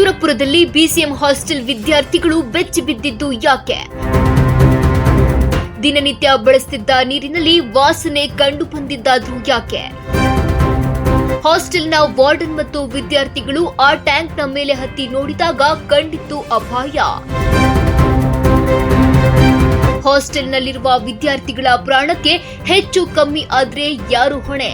ಸುರಪುರದಲ್ಲಿ BCM hostel ವಿದ್ಯಾರ್ಥಿಗಳು ಬೆಚ್ಚಿ ಬಿದ್ದಿದ್ದು ಯಾಕೆ? ದಿನನಿತ್ಯ ಬಳಸುತ್ತಿದ್ದ ನೀರಿನಲ್ಲಿ ವಾಸನೆ ಕಂಡು ಬಂದಿದ್ದಾದ್ರೂ ಯಾಕೆ? ಹಾಸ್ಟೆಲ್ನ ವಾರ್ಡನ್ ಮತ್ತು ವಿದ್ಯಾರ್ಥಿಗಳು ಆ ಟ್ಯಾಂಕ್ನ ಮೇಲೆ ಹತ್ತಿ ನೋಡಿದಾಗ ಕಂಡಿತ್ತು ಅಪಾಯ. ಹಾಸ್ಟೆಲ್ನಲ್ಲಿರುವ ವಿದ್ಯಾರ್ಥಿಗಳ ಪ್ರಾಣಕ್ಕೆ ಹೆಚ್ಚು ಕಮ್ಮಿ ಆದ್ರೆ ಯಾರು ಹೊಣೆ?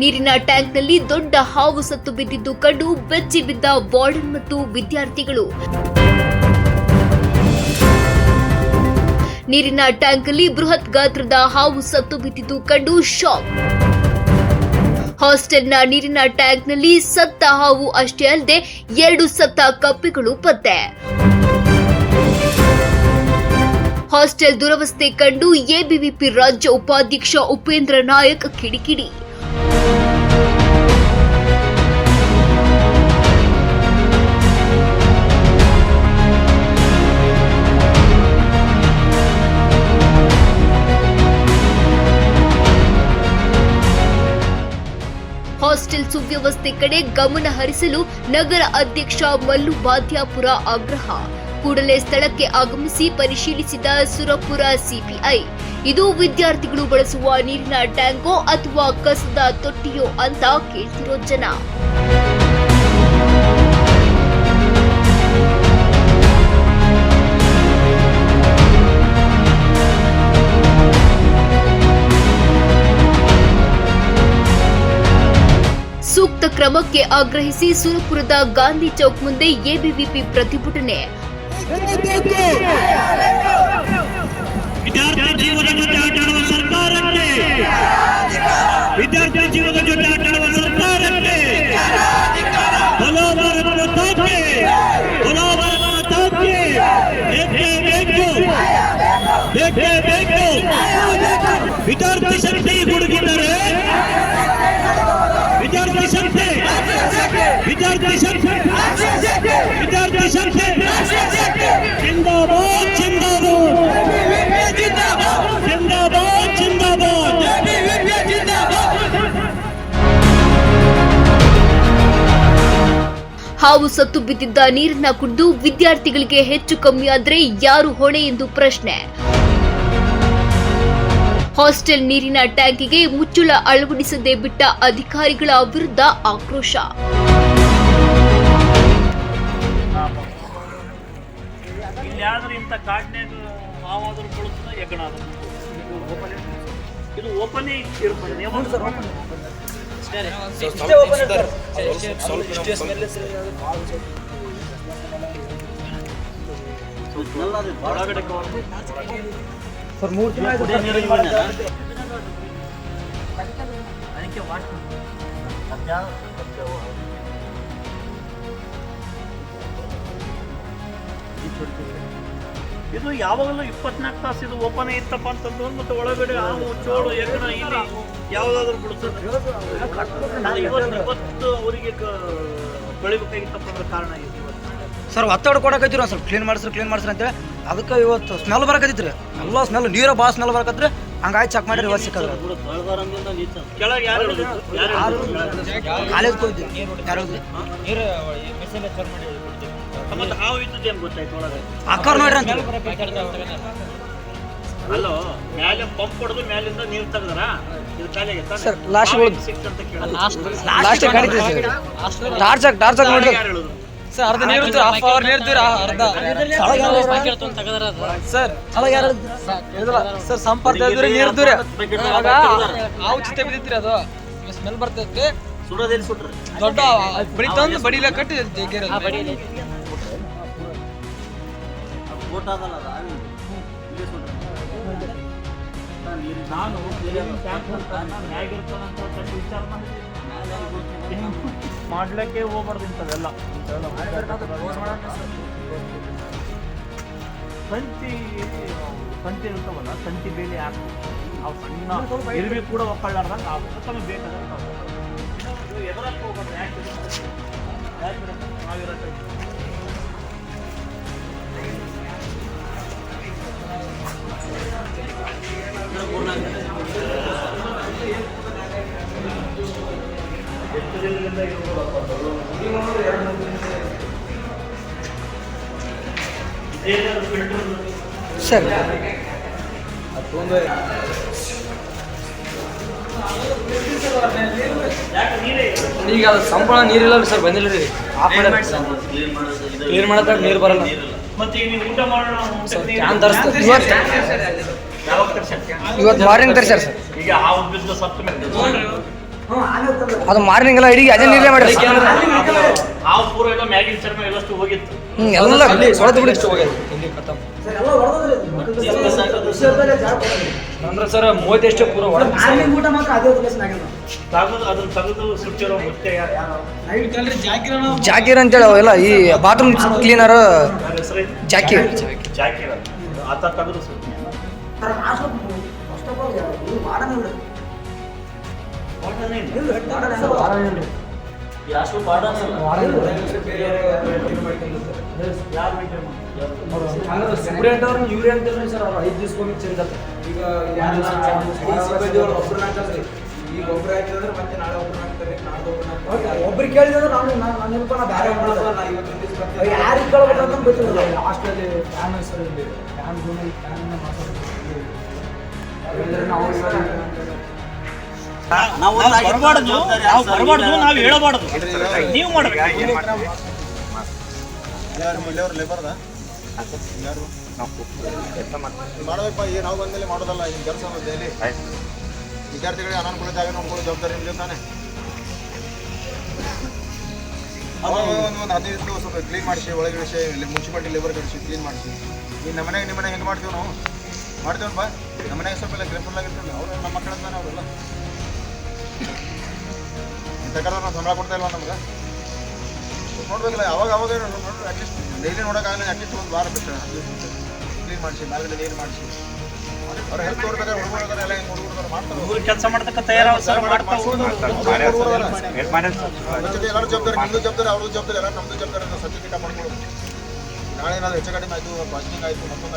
ನೀರಿನ ಟ್ಯಾಂಕ್ನಲ್ಲಿ ದೊಡ್ಡ ಹಾವು ಸತ್ತು ಬಿದ್ದಿದ್ದು ಕಂಡು ಬೆಚ್ಚಿ ಬಿದ್ದ ವಾರ್ಡನ್ ಮತ್ತು ವಿದ್ಯಾರ್ಥಿಗಳು. ನೀರಿನ ಟ್ಯಾಂಕ್ನಲ್ಲಿ ಬೃಹತ್ ಗಾತ್ರದ ಹಾವು ಸತ್ತು ಬಿದ್ದಿದ್ದು ಕಂಡು ಶಾಕ್. ಹಾಸ್ಟೆಲ್ನ ನೀರಿನ ಟ್ಯಾಂಕ್ನಲ್ಲಿ ಸತ್ತ ಹಾವು ಅಷ್ಟೇ ಅಲ್ಲದೆ ಎರಡು ಸತ್ತ ಕಪ್ಪೆಗಳು ಪತ್ತೆ. ಹಾಸ್ಟೆಲ್ ದುರವಸ್ಥೆ ಕಂಡು ಎಬಿವಿಪಿ ರಾಜ್ಯ ಉಪಾಧ್ಯಕ್ಷ ಉಪೇಂದ್ರ ನಾಯಕ್ ಕಿಡಿಕಿಡಿ. ಹಾಸ್ಟೆಲ್ ಸುವ್ಯವಸ್ಥೆ ಕಡೆ ಗಮನ ಹರಿಸಲು ನಗರ ಅಧ್ಯಕ್ಷ ಮಲ್ಲು ಬಾಧ್ಯಾಪುರ ಆಗ್ರಹ. ಕೂಡಲೇ ಸ್ಥಳಕ್ಕೆ ಆಗಮಿಸಿ ಪರಿಶೀಲಿಸಿದ ಸುರಪುರ ಸಿಪಿಐ ಇದು ವಿದ್ಯಾರ್ಥಿಗಳು ಬಳಸುವ ನೀರಿನ ಟ್ಯಾಂಕೋ ಅಥವಾ ಕಸದ ತೊಟ್ಟಿಯೋ ಅಂತ ಕೇಳ್ತಿರೋ ಜನ. ಸೂಕ್ತ ಕ್ರಮಕ್ಕೆ ಆಗ್ರಹಿಸಿ ಸುರಪುರದ ಗಾಂಧಿ ಚೌಕ್ ಮುಂದೆ ಎಬಿವಿಪಿ ಪ್ರತಿಭಟನೆ. ವಿದ್ಯಾರ್ಥಿ ಜೀವನ ಜೊತೆ ಆಟಾಡುವ ಸರ್ಕಾರಕ್ಕೆ. ವಿದ್ಯಾರ್ಥಿ ಜೀವನ ಜೊತೆ ಆಟಾಡುವ ಸರ್ಕಾರಕ್ಕೆ. ಬಲೋ ಭಾರತ ಮಾತಾಕ್ಕೆ. ಬಲೋ ಭಾರತ ಮಾತಾಕ್ಕೆ. ಬೇಕೇ ಬೇಕು. ಬೇಕೇ ಬೇಕು. ವಿದ್ಯಾರ್ಥಿ ಶಕ್ತಿ ಹುಡುಗಿದ್ದಾರೆ ವಿದ್ಯಾರ್ಥಿ ಶಕ್ತಿ. ವಿದ್ಯಾರ್ಥಿ ಶಕ್ತಿ. ವಿದ್ಯಾರ್ಥಿ ಶಕ್ತಿ. ಹಾವು ಸತ್ತು ಬಿದ್ದಿದ್ದ ನೀರನ್ನ ಕುಡಿದು ವಿದ್ಯಾರ್ಥಿಗಳಿಗೆ ಹೆಚ್ಚು ಕಮ್ಮಿ ಆದ್ರೆ ಯಾರು ಹೊಣೆ ಎಂದು ಪ್ರಶ್ನೆ. ಹಾಸ್ಟೆಲ್ ನೀರಿನ ಟ್ಯಾಂಕಿಗೆ ಮುಚ್ಚುಳ ಅಳವಡಿಸದೆ ಬಿಟ್ಟ ಅಧಿಕಾರಿಗಳ ವಿರುದ್ಧ ಆಕ್ರೋಶ. ಇಲ್ಲಿ ಯಾವ್ದಾರು ಇಂಥ ಕಾಡಿನಾಗ ಹಾವಾದ್ರೂ ಕೊಡುತ್ತ ಯಜ್ಞ ಆದ್ರೂ ಇದು ಓಪನೇ ಇರ್ತದೆ ನಿಯಮ ಒಳಗಡೆ ಕವರ್ ಕುಡಿಯೋ ನೀರಿನ ಮನೆ. ಅದಕ್ಕೆ ವಾಟ್ ಅದ್ಯಾವ- ಇದು ಯಾವಾಗಲೂ ಇಪ್ಪತ್ನಾಲ್ಕು ತಾಸು ಇದು ಓಪನ್ ಇತ್ತಪ್ಪ ಅಂತಂದ್ರೆ ಮತ್ತೆ ಒಳಗಡೆ ಹಾವು ಚೋಳು ಎಕ್ಕಣ ಇಲ್ಲಿ ಯಾವ್ದಾದ್ರು ನಾನು ಇವತ್ತು ಇವತ್ತು ಅವರಿಗೆ ಬೆಳಿಬೇಕಾಗಿತ್ತಪ್ಪ ಅಂದ್ರೆ ಕಾರಣ ಇದು ಸರ್ ಒತ್ತಡ ಕೊಡಕತ್ತಿರ ಸರ್ ಸ್ವಲ್ಪ ಕ್ಲೀನ್ ಮಾಡಿಸ್ರಿ ಕ್ಲೀನ್ ಮಾಡಿಸ್ರಿ ಅಂತೇಳಿ. ಅದಕ್ಕೆ ಇವತ್ತು ಸ್ಮೆಲ್ ಬರಕತ್ತಿತ್ರಿ. ಎಲ್ಲ ಸ್ಮೆಲ್ ನೀರು ಭಾಳ ಸ್ಮೆಲ್ ಬರಕತ್ರಿ. ಹಂಗಾಯ್ ಚೆಕ್ ಮಾಡಿ ಇವತ್ತು ಸಿಕ್ಕದ್ರ? ಕಾಲೇಜ್ ಹೋಗಿದ್ವಿ ಯಾರು ಹೇಳಿದ್ರಿ ಮತ್ತೆ ಹಾವು ಇದ್ದದ್ದು ಏನ್ ಗೊತ್ತಾಯ್ತು ಒಳಗೆ? ಅಕ್ಕಾರ ನೋಡ್ರಿ ಅಂತ. ಅಲ್ಲೋ ಮ್ಯಾಲೆ ಪಂಪ್ ಹೊಡೆದು ಮ್ಯಾಲಿಂದ ನೀರು ತೆಗ್ದಾರ? ಇದು ಖಾಲಿಯಾಗಿ Sir, last ಉಳ್ದು. ಸಿಕ್ತಂತ ಕೇಳಿದ್ರು ಲಾಸ್ಟ್ ಕಡಿತೀವಿ ಸರ್. ಟಾರ್ಚ್ ಹಾಕ್ ಟಾರ್ಚ್ ಹಾಕ್ ನೋಡ್ರಿ ಯಾರು ಹೇಳಿದ್ರು ಸರ್ ಅರ್ಧ ನೀರು ಇರ್ತೀರಿ ಹಾಫ್ ಅವರ್ ನೀರು ಇರ್ತೀರಿ ಅರ್ಧ. ಸರ್ ಅಲ್ಲ ಯಾರು ಸರ್ ಸಂಪರ್ಕ ಇದ್ರಿ ನೀರು ಹಾವು ಚಿತ್ತೆ ಬಿದ್ದಿತ್ರಿ ಅದು. ಸ್ಮೆಲ್ ಬರ್ತೈತಿ ಸುಡೋದೇನು ಸುಟ್ರಿ? ದೊಡ್ಡ ಬಡಿ ತಂದು ಬಡಿಲ ಕಟ್ಟಿ ಜಗ್ಗಿರೋದು ಫೋಟೋ ಅದಲ್ಲ ಅದು. ಇಲ್ಲೇ. ನಾನು ವಿಚಾರ ಮಾಡ್ಲಿಕ್ಕೆ ಹೋಗ್ಬಾರ್ದು ಇಂಥದ್ದೆಲ್ಲ. ತಂತಿ ತಂತಿ ಇರ್ತಾವಲ್ಲ ತಂತಿ ಬೇಲಿ ಹಾಕಿ ಅವು ಸಣ್ಣ ಇರುವಿ ಕೂಡ ಒಕ್ಕಳ್ಳಾರ್ದಂಗೆ ಆ ತಮಗೆ ಎಷ್ಟು ದಿನದಿಂದ ಎರಡು ಮೂರು ಸರ್. ಈಗ ಅದು ಸಂಪೂರ್ಣ ನೀರಿಲ್ಲ ಸರ್ ಬಂದಿಲ್ಲ ರೀ. ಕ್ಲೀನ್ ಮಾಡಕ್ಕೆ ನೀರು ಬರಲ್ಲ. ಕ್ಯಾನ್ ತರಿಸ್ತಾರೆ ಇವತ್ತು? ಇವತ್ತು ಮಾರ್ನಿಂಗ್ ತರಿಸ್ಯಾರ ಸರ್. ಈಗ ಆ ಮೇಲೆ. ಅದು ಮಾರ್ನಿಂಗ್ ಎಲ್ಲ ಇಡೀ ಅದೇ ನೀರೇ ಮಾಡಿ ಹಾವು ಪೂರ ಎಲ್ಲ ಮ್ಯಾಗಿನ ಚರ್ಮ ಎಲ್ಲಷ್ಟು ಹೋಗಿತ್ತು. ಹ್ಞೂ ಎಲ್ಲ ಹೊಡೆದು ಬಿಡಿ ಅಂದ್ರೆ ಸರ್ ಮೂವತ್ತೆಷ್ಟು ಪೂರ ಅದನ್ನ ತೆಗೆದು ಸುಚ್ಚಿರೋ ಮುತ್ತೆ ಯಾರು? ಜಾಕೀರ್ ಅಂತೇಳಿ ಅವೆಲ್ಲ ಈ ಬಾತ್ರೂಮ್ ಕ್ಲೀನರ್ ಜಾಕೀರ್. ಜಾಕಿರ. ಆತ ತೆಗೆದು ಸುತ್ತಿ ಯಾರು ಸೂರ್ಯಂಟ್ ಅವ್ರನ್ನ ಇವ್ರೆ ಅಂತಾರೆ ಸರ್ ಅವ್ರು ಐದು ದಿವ್ಸಕ್ಕೊಮ್ಮೆ ಚೇಂಜ್ ಆಗ್ತಾರೆ ಈಗ ಒಬ್ರು ಹಾಕ್ತಾರೆ ಈಗ ಒಬ್ರು ಹಾಕಿದ್ರೆ ಮತ್ತೆ ನಾಳೆ ಒಬ್ರು ಹಾಕ್ತಾರೆ ನಾಳೆ ಒಬ್ರು ಹಾಕ್ತಾರೆ ಒಬ್ರಿಗೆ ಕೇಳಿದ್ರೆ ನಾನು ನಾನು ನೆನಪ ನಾ ಬೇರೆ ನಾ ಇವತ್ತು ದಿವಸ ಬರ್ತೀನಿ ಯಾರಿಗೆ ಕೇಳ್ಬೇಕು ಅಂತ ಗೊತ್ತಿಲ್ಲ ಲಾಸ್ಟಲ್ಲಿ ಫ್ಯಾನ್ ಹೆಸರು ಇಲ್ಲಿ ಫ್ಯಾನ್ ರೂಮಲ್ಲಿ ಫ್ಯಾನ್ ನಾವು ಬರಬಾರ್ದು ನಾವು ಬರಬಾರ್ದು ನಾವು ಹೇಳಬಾರ್ದು. ನೀವು ಮಾಡ್ಬೇಕು. ಮಾಡಬೇಕಪ್ಪ ಈಗ ನಾವು ಬಂದಲ್ಲಿ ಮಾಡೋದಲ್ಲ ನಿಮ್ಮ ಕೆಲಸ ಡೈಲಿ ವಿದ್ಯಾರ್ಥಿಗಳಿಗೆ ಅನಾನುಕೂಲ ಜಾಗ ನೋಡ್ಕೊಳ್ಳೋ ಜವಾಬ್ದಾರಿ ನಿಮ್ದು ತಾನೆ. ಒಂದು ಹದಿನೈದು ದಿವಸ ಸ್ವಲ್ಪ ಕ್ಲೀನ್ ಮಾಡಿಸಿ ಒಳಗೆ ವಿಷಯ ಮುನ್ಸಿಪಾಲ್ಟಿ ಲೇಬರ್ ಕ್ಲೀನ್ ಮಾಡಿಸಿ. ಈಗ ನಮ್ಮ ಮನೆಗೆ ನಿಮ್ಮ ಮನೆಗೆ ಹೆಂಗೆ ಮಾಡ್ತೀವಿ ನಾವು? ಮಾಡ್ತೀವಿ ಬಾ ನಮ್ಮ ಮನೆಗೆ ಸ್ವಲ್ಪ ಎಲ್ಲ ಗ್ರೇಫುಲ್ ಆಗಿರ್ತೀವಿ ಅವರು ನಮ್ಮ ಮಕ್ಕಳ ತಾನೆ ಅವರೆಲ್ಲ. ಕಾಲ ನಾವು ತೊಂದರೆ ಕೊಡ್ತಾ ಇಲ್ವಾ ನಮ್ಗೆ. ನೋಡ್ಬೇಕಲ್ಲ ಯಾವಾಗ ಅವಾಗ ಅಟ್ಲೀಸ್ಟ್ ಡೈಲಿ ನೋಡೋಕ್ಕಾಗಲ್ಲ ಅಟ್ಲೀಸ್ಟ್ ಒಂದು ವಾರ ಬಿಟ್ಟು ಕ್ಲೀನ್ ಮಾಡಿಸಿ ಮೇಲ್ಗಡೆ ನೀರು ಮಾಡಿಸಿ. ಅವ್ರು ಹೆಲ್ಪ್ ನೋಡ್ಬೇಕಾದ್ರೆ ಹುಡುಗರು ಎಲ್ಲ ಹೆಂಗೆ ಹುಡುಗರು ಮಾಡ್ತಾರೆ. ಊರು ಕೆಲಸ ಮಾಡ್ತಕ್ಕ ಸರ್ ಜೊತೆ ಎಲ್ಲರೂ ಜವಾಬ್ದಾರಿ ನಿಮ್ಮದು ಜವಾಬ್ದಾರಿ ಅವ್ರದ್ದು ಜವಾಬ್ದಾರಿ ಎಲ್ಲ ನಮ್ಮದು ಜವಾಬ್ದಾರಿ ಅಂತ ಸರ್ಟಿಫಿಕೇಟ್ ಮಾಡ್ಕೊಳ್ಳೋದು. ನಾಳೆ ಏನಾದ್ರು ಹೆಚ್ಚು ಕಡಿಮೆ ಆಯಿತು ಪಾಸಿಟಿಂಗ್ ಆಯಿತು ಮತ್ತೊಂದು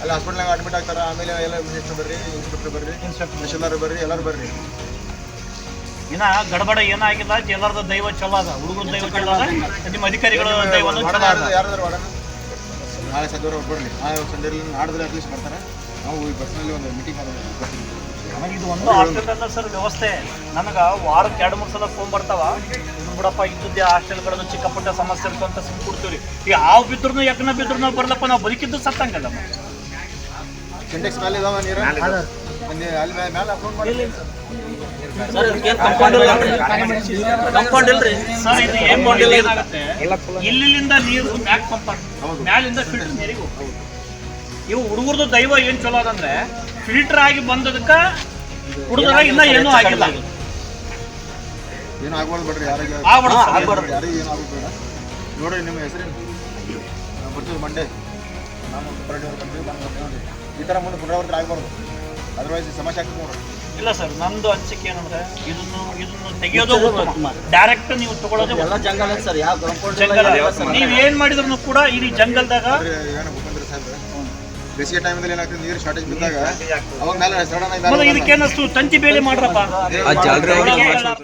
ಅಲ್ಲಿ ಹಾಸ್ಪಿಟ್ಲಾಗ ಅಡ್ಮಿಟ್ ಆಗ್ತಾರೆ ಆಮೇಲೆ ಎಲ್ಲ ಮಿನಿಸ್ಟರ್ ಬರ್ರಿ ಇನ್ಸ್ಪೆಕ್ಟರ್ ಬರ್ರಿ ತಹಶೀಲ್ದಾರ್ ಬರ್ರಿ ಎಲ್ಲರೂ ಬರ್ರಿ. ಇನ್ನ ಗಡಬಡ ಏನಾಗಿಲ್ಲ ಎಲ್ಲರದ ದೈವ ಚಲೋ ಅದ ಹುಡುಗರ ದೈವ ಚಲೋ ಅದ ನಿಮ್ಮ ಅಧಿಕಾರಿಗಳ ದೈವ ಚಲೋ ಅದ. ನಾಳೆ ಸದ್ಯವ್ರು ಬರ್ಲಿ ನಾಳೆ ಸಂಡೇ ನಾಡಿದ್ರೆ ಅಟ್ಲೀಸ್ಟ್ ಬರ್ತಾರೆ. ನಾವು ಈ ಬಸ್ನಲ್ಲಿ ಒಂದು ಮೀಟಿಂಗ್ ನಮಗೆ ನನಗೆ ಇದು ಒಂದು ಹಾಸ್ಟೆಲ್ ಅಲ್ಲ ಸರ್ ವ್ಯವಸ್ಥೆ. ನನಗೆ ವಾರಕ್ಕೆ ಎರಡು ಮೂರು ಸಲ ಫೋನ್ ಬರ್ತಾವ. ಬಿಡಪ್ಪ ಇದ್ದದ್ದೇ ಹಾಸ್ಟೆಲ್ಗಳದ್ದು ಚಿಕ್ಕ ಪುಟ್ಟ ಸಮಸ್ಯೆ ಇರ್ತವೆ ಅಂತ ಸುಮ್ ಕೊಡ್ತೀವಿ ಈಗ ಹಾವು ಬಿದ್ರು ಯಾಕನ ಬಿದ್ರು ನಾವು ಬರ್ಲಪ್ಪ ನಾವು ಬದುಕಿದ್ದು ಸತ್ತಂಗಲ್ಲ ಸಿಂಟೆಕ್ಸ್ ಮೇಲೆ ಇದಾವ ನೀರು? ಅಲ್ಲಿ ಅಲ್ಲಿ ಮೇಲೆ ಮೇಲೆ ಕಂಪೌಂಡ್ ಇಲ್ರಿ? ಸರ್ ಇದು ಏನ್ ಮಾಡಿಲ್ಲ ಏನಾಗುತ್ತೆ? ಇಲ್ಲಿಂದ ನೀರು ಮ್ಯಾಕ್ ಮ್ಯಾಲಿಂದ ಫಿಲ್ಟರ್ ನೀರಿಗೆ ಹೋಗ್ತವೆ ಇವು ಹುಡುಗರದು ದೈವ ಏನ್ ಚಲೋ ಅದಂದ್ರೆ ಫಿಲ್ಟರ್ ಆಗಿ ಬಂದದಕ್ಕ ಹುಡುಗರ ಇನ್ನ ಏನೂ ಆಗಿಲ್ಲ. ಏನು ಆಗ್ಬಾರ್ದು ಬಿಡ್ರಿ ಯಾರಿಗೆ ಆಗ್ಬಾರ್ದು ಯಾರಿಗೆ ಏನು ನೋಡ್ರಿ ನಿಮ್ಮ ಹೆಸರೇನು? ಬರ್ತೀವಿ ಮಂಡೆ ನಾನು ಬರ್ತೀವಿ ಈ ಥರ ಮುಂದೆ ಪುನರಾವರ್ತನೆ ಆಗ್ಬಾರ್ದು. ಅದರ್ವೈಸ್ ಸಮಸ್ಯೆ ಆಗ್ತದೆ ನೋಡ್ರಿ. ಇಲ್ಲ ಸರ್ ನಂದು ಅನಿಸಿಕೆ ಏನಂದ್ರೆ ಇದನ್ನು ಇದನ್ನು ತೆಗೆಯೋದು ಉತ್ತಮ. ಡೈರೆಕ್ಟ್ ನೀವು ತಗೊಳ್ಳೋದು ಎಲ್ಲ ಜಂಗಲ್ ಸರ್ ಯಾವ ಕಾಂಪೌಂಡ್ ಜಂಗಲ್ ನೀವು ಏನ್ ಮಾಡಿದ್ರು ಕೂಡ ಇಡೀ ಜಂಗಲ್ದಾಗ ಭೂಪೇಂದ್ರ ಸಾಹೇಬ್ರೆ ಬೇಸಿಗೆ ಟೈಮಲ್ಲಿ ಏನಾಗ್ತದೆ ನೀರು ಶಾರ್ಟೇಜ್ ಬಿದ್ದಾಗ ಅವಾಗ ಮೇಲೆ ಸಡನ್ ಆಗಿ ಮೊದಲು ಇದಕ್ಕೇನಷ್ಟು ತಂತಿ ಬೇಲಿ ಮಾಡ್ರಪ್ಪ. ಮೇಲೆ